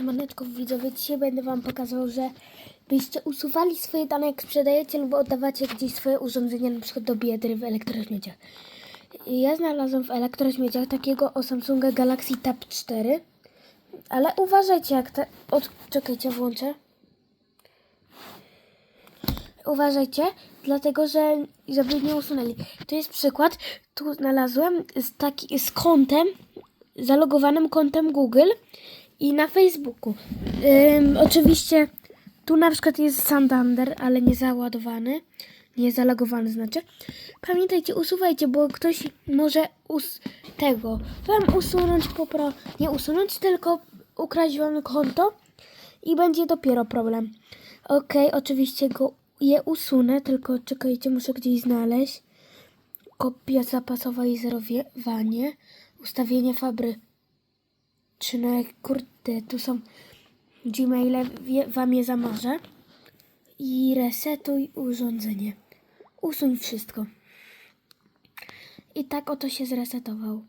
Siemaneczko widzowie, dzisiaj będę wam pokazał, że byście usuwali swoje dane jak sprzedajecie lub oddawacie gdzieś swoje urządzenia przykład do biedry w elektrośmieciach. Ja znalazłem w elektrośmieciach takiego o Samsunga Galaxy Tab 4, ale uważajcie jak te... Od... Czekajcie, włączę. Uważajcie, dlatego że żeby nie usunęli. To jest przykład, tu znalazłem z, taki, z kontem, zalogowanym kontem Google i na Facebooku. Ym, oczywiście tu na przykład jest Santander, ale nie załadowany, nie zalogowany znaczy. Pamiętajcie, usuwajcie, bo ktoś może us tego wam usunąć popro... nie usunąć, tylko ukraść wam konto i będzie dopiero problem. Okej, oczywiście go je usunę, tylko czekajcie, muszę gdzieś znaleźć. Kopia zapasowa i zerowanie. Ustawienie fabry. Czy na kurde, tu są Gmaile, wam je zamarzę. I resetuj urządzenie. Usuń wszystko. I tak oto się zresetował.